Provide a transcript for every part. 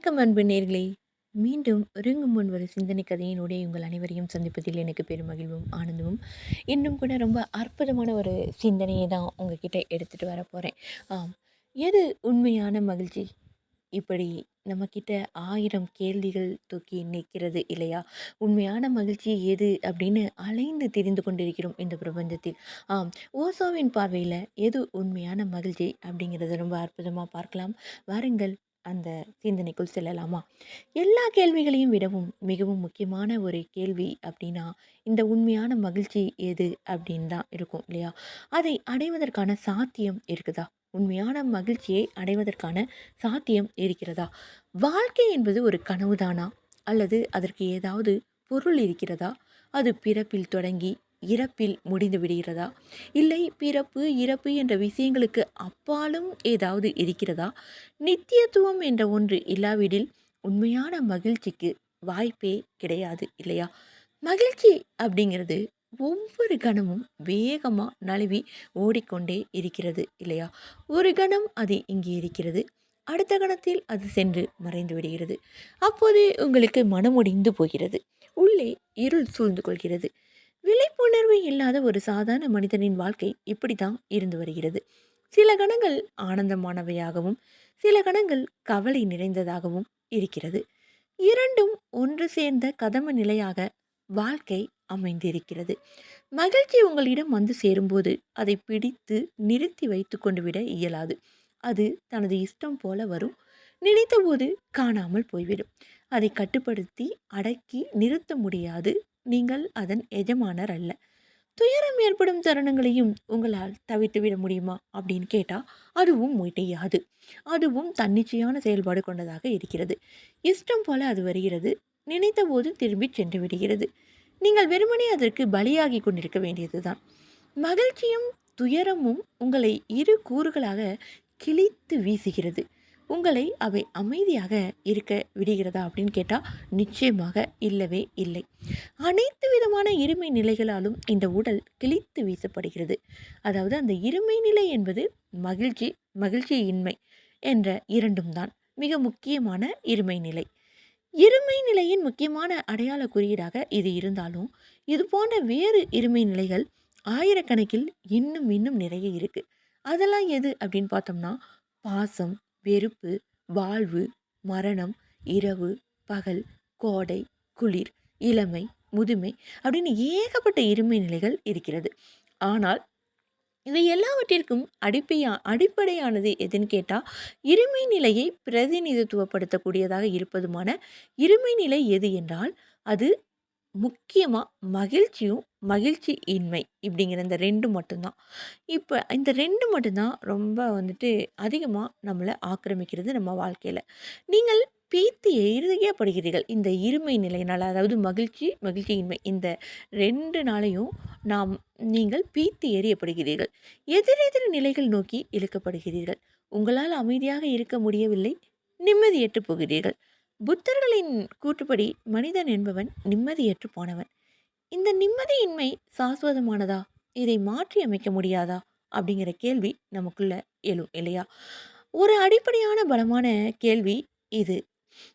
வணக்கம் அன்பு நேர்களே. மீண்டும் ஒருங்கும் முன் ஒரு சிந்தனை கதையினுடைய உங்கள் அனைவரையும் சந்திப்பதில் எனக்கு பெரும் மகிழ்வும் ஆனந்தமும். இன்னும் கூட ரொம்ப அற்புதமான ஒரு சிந்தனையை தான் உங்ககிட்ட எடுத்துகிட்டு வர போகிறேன் ஆம் எது உண்மையான மகிழ்ச்சி? இப்படி நம்மக்கிட்ட ஆயிரம் கேள்விகள் தூக்கி நிற்கிறது இல்லையா? உண்மையான மகிழ்ச்சி எது அப்படின்னு அலைந்து தெரிந்து கொண்டிருக்கிறோம் இந்த பிரபஞ்சத்தில். ஆம் ஓசோவின் பார்வையில் எது உண்மையான மகிழ்ச்சி அப்படிங்கிறத ரொம்ப அற்புதமாக பார்க்கலாம். வாருங்கள் அந்த சிந்தனைக்குள் செல்லலாமா? எல்லா கேள்விகளையும் விடவும் மிகவும் முக்கியமான ஒரு கேள்வி அப்படின்னா இந்த உண்மையான மகிழ்ச்சி எது அப்படின்னு தான் இருக்கும் இல்லையா? அதை அடைவதற்கான சாத்தியம் இருக்குதா? உண்மையான மகிழ்ச்சியை அடைவதற்கான சாத்தியம் இருக்கிறதா? வாழ்க்கை என்பது ஒரு கனவுதானா? அல்லது அதற்கு ஏதாவது பொருள் இருக்கிறதா? அது பிறப்பில் தொடங்கி இறப்பில் முடிந்து விடுகிறதா? இல்லை பிறப்பு இறப்பு என்ற விஷயங்களுக்கு அப்பாலும் ஏதாவது இருக்கிறதா? நித்தியத்துவம் என்ற ஒன்று இல்லாவிடில் உண்மையான மகிழ்ச்சிக்கு வாய்ப்பே கிடையாது இல்லையா? மகிழ்ச்சி அப்படிங்கிறது ஒவ்வொரு கணமும் வேகமாக நழுவி ஓடிக்கொண்டே இருக்கிறது இல்லையா? ஒரு கணம் அது இங்கே இருக்கிறது அடுத்த கணத்தில் அது சென்று மறைந்து விடுகிறது. அப்போது உங்களுக்கு மனமுடிந்து போகிறது உள்ளே இருள் சூழ்ந்து கொள்கிறது. விழிப்புணர்வு இல்லாத ஒரு சாதாரண மனிதனின் வாழ்க்கை இப்படி தான் இருந்து வருகிறது. சில கணங்கள் ஆனந்தமானவையாகவும் சில கணங்கள் கவலை நிறைந்ததாகவும் இருக்கிறது. இரண்டும் ஒன்று சேர்ந்த கதம நிலையாக வாழ்க்கை அமைந்திருக்கிறது. மகிழ்ச்சி உங்களிடம் வந்து சேரும்போது அதை பிடித்து நிறுத்தி வைத்து கொண்டு விட இயலாது. அது தனது இஷ்டம் போல வரும். நினைத்தபோது காணாமல் போய்விடும். அதை கட்டுப்படுத்தி அடக்கி நிறுத்த முடியாது. நீங்கள் அதன் எஜமானர் அல்ல. துயரம் ஏற்படும் தருணங்களையும் உங்களால் தவிர்த்து விட முடியுமா? அப்படின்னு கேட்டால் அதுவும் முடியாது அதுவும் தன்னிச்சையான செயல்பாடு கொண்டதாக இருக்கிறது. இஷ்டம் போல அது வருகிறது. நினைத்த போது திரும்பி சென்று விடுகிறது. நீங்கள் வெறுமனே அதற்கு பலியாகி கொண்டிருக்க வேண்டியதுதான். மகிழ்ச்சியும் துயரமும் உங்களை இரு கூறுகளாக கிழித்து வீசுகிறது. உங்களை அவை அமைதியாக இருக்க விடுகிறதா அப்படின்னு கேட்டால் நிச்சயமாக இல்லவே இல்லை. அனைத்து விதமான இருமை நிலைகளாலும் இந்த உடல் கிழித்து வீசப்படுகிறது. அதாவது அந்த இருமை நிலை என்பது மகிழ்ச்சி மகிழ்ச்சியின்மை என்ற இரண்டும் தான் மிக முக்கியமான இருமை நிலை. இருமை நிலையின் முக்கியமான அடையாள குறியீடாக இது இருந்தாலும் இது போன்ற வேறு இருமை நிலைகள் ஆயிரக்கணக்கில் இன்னும் இன்னும் நிறைய இருக்குது அதெல்லாம் எது அப்படின்னு பார்த்தோம்னா பாசம் வெறுப்பு வாழ்வு மரணம் இரவு பகல் கோடை குளிர் இளமை முதுமை அப்படின்னு ஏகப்பட்ட இருமை நிலைகள் இருக்கிறது. ஆனால் இவை எல்லாவற்றிற்கும் அடிப்பையா அடிப்படையானது எதுன்னு கேட்டால் இருமை நிலையை பிரதிநிதித்துவப்படுத்தக்கூடியதாக இருப்பதுமான இருமை நிலை எது என்றால் அது முக்கியமாக மகிழ்ச்சியும் மகிழ்ச்சி இன்மை இப்படிங்கிற இந்த ரெண்டு மட்டும்தான். இப்போ இந்த ரெண்டு மட்டும்தான் ரொம்ப வந்துட்டு அதிகமாக நம்மளை ஆக்கிரமிக்கிறது நம்ம வாழ்க்கையில். நீங்கள் பீத்து எழுதியே படுகிறீர்கள் இந்த இருமை நிலையினால் அதாவது மகிழ்ச்சி மகிழ்ச்சியின்மை இந்த ரெண்டு நாளையும் நாம் நீங்கள் பீத்து எறியப்படுகிறீர்கள். எதிரெதிர் நிலைகள் நோக்கி இழுக்கப்படுகிறீர்கள். உங்களால் அமைதியாக இருக்க முடியவில்லை. நிம்மதியற்று போகிறீர்கள். புத்தர்களின் கூற்றுப்படி மனிதன் என்பவன் நிம்மதியற்று போனவன். இந்த நிம்மதியின்மை சாஸ்வதமானதா? இதை மாற்றி அமைக்க முடியாதா? அப்படிங்கிற கேள்வி நமக்குள்ள எழும் இல்லையா? ஒரு அடிப்படையான பலமான கேள்வி இது.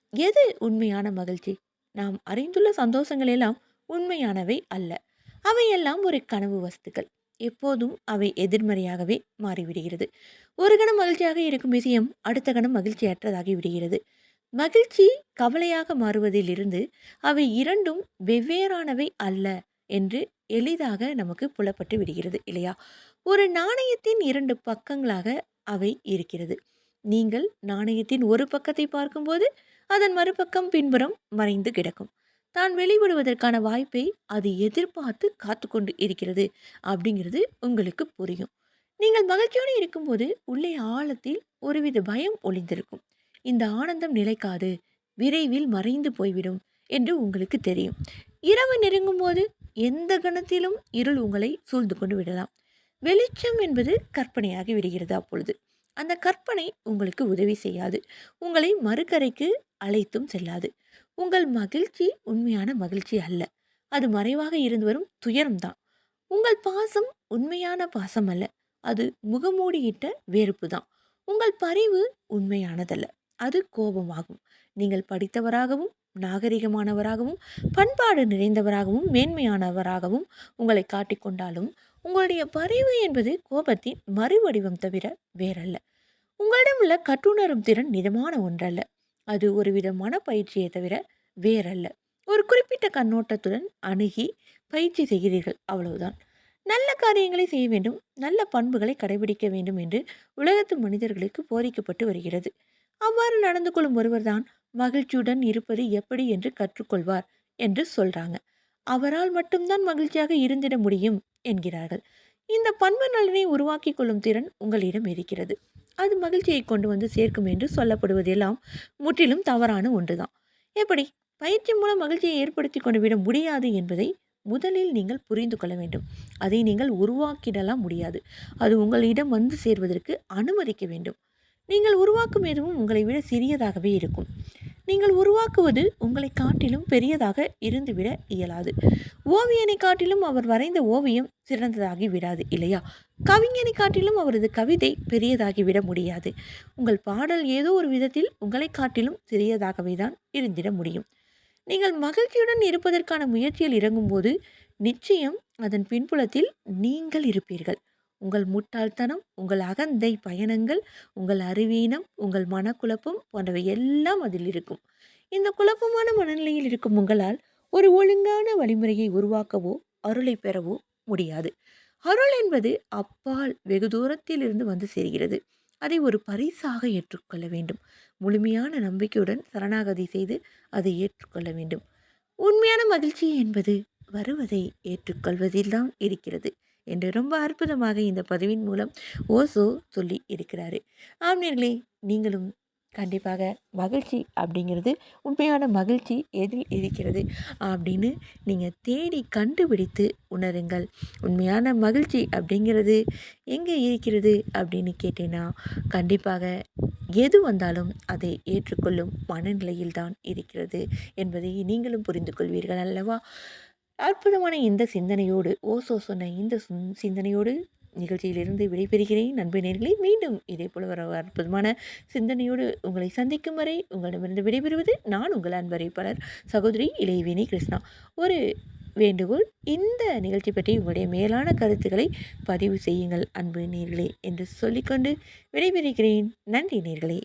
எது உண்மையான மகிழ்ச்சி? நாம் அறிந்துள்ள சந்தோஷங்கள் எல்லாம் உண்மையானவை அல்ல. அவையெல்லாம் ஒரு கனவு வஸ்துக்கள். எப்போதும் அவை எதிர்மறையாகவே மாறிவிடுகிறது. ஒரு கணம் மகிழ்ச்சியாக இருக்கும் விஷயம் அடுத்த கணம் மகிழ்ச்சியற்றதாகி விடுகிறது. மகிழ்ச்சி கவலையாக மாறுவதிலிருந்து அவை இரண்டும் வெவ்வேறானவை அல்ல என்று எளிதாக நமக்கு புலப்பட்டு விடுகிறது இல்லையா? ஒரு நாணயத்தின் இரண்டு பக்கங்களாக அவை இருக்கிறது. நீங்கள் நாணயத்தின் ஒரு பக்கத்தை பார்க்கும்போது அதன் மறுபக்கம் பின்புறம் மறைந்து கிடக்கும். தான் வெளிவிடுவதற்கான வாய்ப்பை அது எதிர்பார்த்து காத்து கொண்டு இருக்கிறது அப்படிங்கிறது உங்களுக்கு புரியும். நீங்கள் மகிழ்ச்சியோடு இருக்கும்போது உள்ளே ஆழத்தில் ஒருவித பயம் ஒளிந்திருக்கும். இந்த ஆனந்தம் நிலைக்காது விரைவில் மறைந்து போய்விடும் என்று உங்களுக்கு தெரியும். இரவு நெருங்கும் போது எந்த கணத்திலும் இருள் உங்களை சூழ்ந்து கொண்டு விடலாம். வெளிச்சம் என்பது கற்பனையாகி விடுகிறது அப்பொழுது. அந்த கற்பனை உங்களுக்கு உதவி செய்யாது. உங்களை மறுக்கரைக்கு அழைத்தும் செல்லாது. உங்கள் மகிழ்ச்சி உண்மையான மகிழ்ச்சி அல்ல. அது மறைவாக இருந்து வரும் துயரம்தான் உங்கள் பாசம் உண்மையான பாசம் அல்ல. அது முகமூடியிட்ட வெறுப்பு தான். உங்கள் பரிவு உண்மையானதல்ல. அது கோபமாகும். நீங்கள் படித்தவராகவும் நாகரிகமானவராகவும் பண்பாடு நிறைந்தவராகவும் மேன்மையானவராகவும் உங்களை காட்டிக்கொண்டாலும் உங்களுடைய பரிவு என்பது கோபத்தின் மறுவடிவம் தவிர வேறல்ல. உங்களிடம் உள்ள கட்டுணரும் திறன் நிதமான ஒன்றல்ல. அது ஒரு விதமான பயிற்சியை தவிர வேறல்ல. ஒரு குறிப்பிட்ட கண்ணோட்டத்துடன் அணுகி பயிற்சி செய்கிறீர்கள் அவ்வளவுதான். நல்ல காரியங்களை செய்ய வேண்டும். நல்ல பண்புகளை கடைபிடிக்க வேண்டும் என்று உலகத்து மனிதர்களுக்கு போதிக்கப்பட்டு வருகிறது. அவ்வாறு நடந்து கொள்ளும் ஒருவர்தான் மகிழ்ச்சியுடன் இருப்பது எப்படி என்று கற்றுக்கொள்வார் என்று சொல்றாங்க. அவரால் மட்டும்தான் மகிழ்ச்சியாக இருந்திட முடியும் என்கிறார்கள். இந்த பண்பு நலனை உருவாக்கி கொள்ளும் திறன் உங்களிடம் இருக்கிறது. அது மகிழ்ச்சியை கொண்டு வந்து சேர்க்கும் என்று சொல்லப்படுவதெல்லாம் முற்றிலும் தவறான ஒன்றுதான். எப்படி? பயிற்சி மூலம் மகிழ்ச்சியை ஏற்படுத்தி கொண்டு விட முடியாது என்பதை முதலில் நீங்கள் புரிந்து கொள்ள வேண்டும். அதை நீங்கள் உருவாக்கிடலாம் முடியாது. அது உங்களிடம் வந்து சேர்வதற்கு அனுமதிக்க வேண்டும். நீங்கள் உருவாக்கும் எதுவும் உங்களை விட சிறியதாகவே இருக்கும். நீங்கள் உருவாக்குவது உங்களை காட்டிலும் பெரியதாக இருந்துவிட இயலாது. ஓவியனை காட்டிலும் அவர் வரைந்த ஓவியம் சிறந்ததாகி விடாது இல்லையா? கவிஞனை காட்டிலும் அவரது கவிதை பெரியதாகி விட முடியாது. உங்கள் பாடல் ஏதோ ஒரு விதத்தில் உங்களை காட்டிலும் சிறியதாகவே தான் இருந்திட முடியும். நீங்கள் மகிழ்ச்சியுடன் இருப்பதற்கான முயற்சியில் இறங்கும்போது நிச்சயம் அதன் பின்புலத்தில் நீங்கள் இருப்பீர்கள். உங்கள் முட்டாள்தனம் உங்கள் அகந்தை பயணங்கள் உங்கள் அறிவீனம் உங்கள் மனக்குழப்பம் போன்றவை எல்லாம் அதில் இருக்கும். இந்த குழப்பமான மனநிலையில் இருக்கும் உங்களால் ஒரு ஒழுங்கான வழிமுறையை உருவாக்கவோ அருளை பெறவோ முடியாது. அருள் என்பது அப்பால் வெகு தூரத்தில் இருந்து வந்து சேர்கிறது. அதை ஒரு பரிசாக ஏற்றுக்கொள்ள வேண்டும். முழுமையான நம்பிக்கையுடன் சரணாகதி செய்து அதை ஏற்றுக்கொள்ள வேண்டும். உண்மையான மகிழ்ச்சி என்பது வருவதை ஏற்றுக்கொள்வதில்தான் இருக்கிறது. என்று ரொம்ப அற்புதமாக இந்த பதிவின் மூலம் ஓசோ சொல்லி இருக்கிறாரு. ஆம்னர்களே நீங்களும் கண்டிப்பாக மகிழ்ச்சி அப்படிங்கிறது உண்மையான மகிழ்ச்சி எதில் இருக்கிறது அப்படின்னு நீங்கள் தேடி கண்டுபிடித்து உணருங்கள். உண்மையான மகிழ்ச்சி அப்படிங்கிறது எங்கே இருக்கிறது அப்படின்னு கேட்டேன்னா கண்டிப்பாக எது வந்தாலும் அதை ஏற்றுக்கொள்ளும் மனநிலையில் தான் இருக்கிறது என்பதை நீங்களும் புரிந்து கொள்வீர்கள் அல்லவா? அற்புதமான இந்த சிந்தனையோடு ஓசோ சொன்ன இந்த சிந்தனையோடு நிகழ்ச்சியிலிருந்து விடைபெறுகிறேன். நண்பு நேர்களை மீண்டும் இதே போல வர அற்புதமான சிந்தனையோடு உங்களை சந்திக்கும் வரை உங்களிடமிருந்து விடைபெறுவது நான் உங்கள் அன்பறிப்பாளர் சகோதரி இளையவேணி கிருஷ்ணா. ஒரு வேண்டுகோள் இந்த நிகழ்ச்சி பற்றி உங்களுடைய மேலான கருத்துக்களை பதிவு செய்யுங்கள் அன்பு நேர்களே என்று சொல்லிக்கொண்டு விடைபெறுகிறேன். நன்றி நேர்களே.